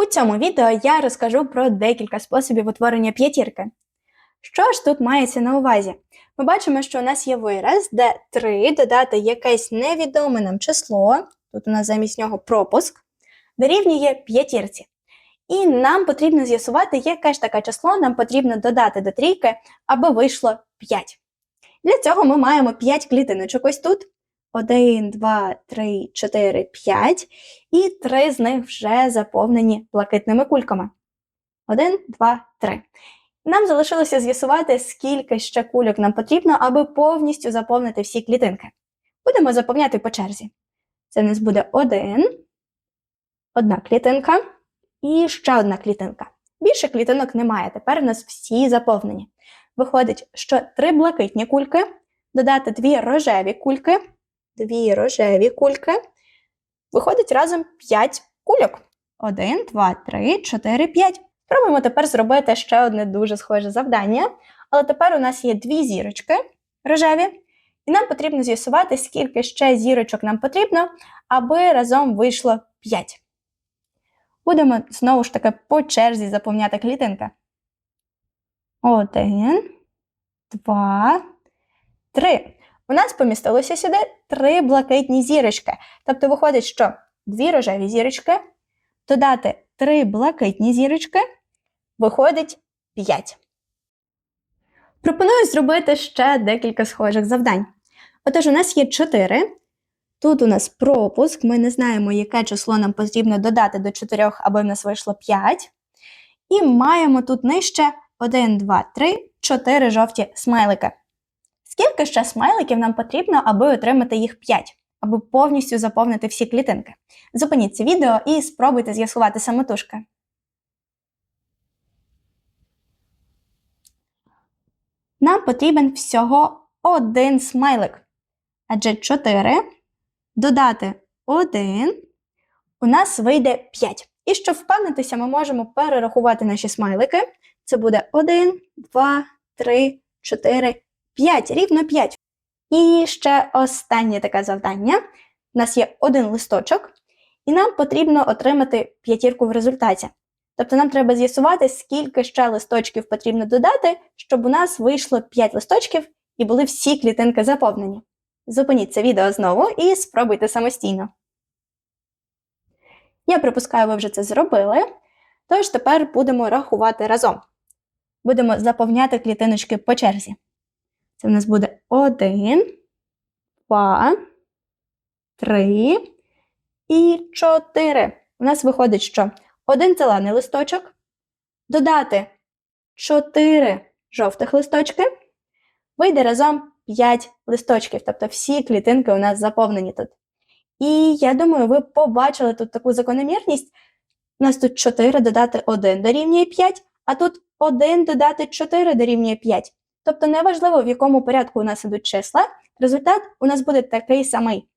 У цьому відео я розкажу про декілька способів утворення п'ятірки. Що ж тут мається на увазі? Ми бачимо, що у нас є вираз, де 3 додати якесь невідоме нам число, тут у нас замість нього пропуск, дорівнює п'ятірці. І нам потрібно з'ясувати, яке ж таке число нам потрібно додати до трійки, аби вийшло 5. Для цього ми маємо 5 клітиночок ось тут. 1, 2, 3, 4, 5. І три з них вже заповнені блакитними кульками. 1, 2, 3. Нам залишилося з'ясувати, скільки ще кульок нам потрібно, аби повністю заповнити всі клітинки. Будемо заповняти по черзі. Це в нас буде 1, одна клітинка і ще одна клітинка. Більше клітинок немає, тепер у нас всі заповнені. Виходить, що три блакитні кульки, додати дві рожеві кульки, дві рожеві кульки. Виходить разом 5 кульок. 1, 2, 3, 4, 5. Спробуємо тепер зробити ще одне дуже схоже завдання. Але тепер у нас є дві зірочки рожеві, і нам потрібно з'ясувати, скільки ще зірочок нам потрібно, аби разом вийшло 5. Будемо знову ж таки по черзі заповняти клітинки. Один, два, три. У нас помістилося сюди три блакитні зірочки. Тобто виходить, що дві рожеві зірочки, додати три блакитні зірочки, виходить 5. Пропоную зробити ще декілька схожих завдань. Отож, у нас є 4. Тут у нас пропуск, ми не знаємо, яке число нам потрібно додати до 4, аби в нас вийшло 5. І маємо тут нижче 1, 2, 3, 4 жовті смайлики. Скільки ще смайликів нам потрібно, аби отримати їх 5, аби повністю заповнити всі клітинки? Зупиніть це відео і спробуйте з'ясувати самотужки. Нам потрібен всього один смайлик. Адже 4 додати 1 у нас вийде 5. І щоб впевнитися, ми можемо перерахувати наші смайлики. Це буде 1, 2, 3, 4, 5, рівно 5. І ще останнє таке завдання. У нас є один листочок, і нам потрібно отримати п'ятірку в результаті. Тобто нам треба з'ясувати, скільки ще листочків потрібно додати, щоб у нас вийшло 5 листочків і були всі клітинки заповнені. Зупиніть це відео знову і спробуйте самостійно. Я припускаю, ви вже це зробили. Тож тепер будемо рахувати разом. Будемо заповняти клітиночки по черзі. Це в нас буде 1, 2, 3 і 4. У нас виходить, що один зелений листочок, додати 4 жовтих листочки, вийде разом 5 листочків, тобто всі клітинки у нас заповнені тут. І я думаю, ви побачили тут таку закономірність. У нас тут 4 додати 1 дорівнює 5, а тут 1 додати 4 дорівнює 5. Тобто неважливо, в якому порядку у нас ідуть числа, результат у нас буде такий самий.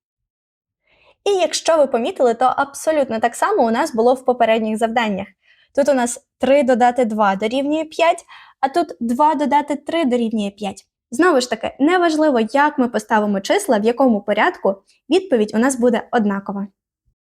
І якщо ви помітили, то абсолютно так само у нас було в попередніх завданнях. Тут у нас 3 додати 2 дорівнює 5, а тут 2 додати 3 дорівнює 5. Знову ж таки, неважливо, як ми поставимо числа, в якому порядку, відповідь у нас буде однакова.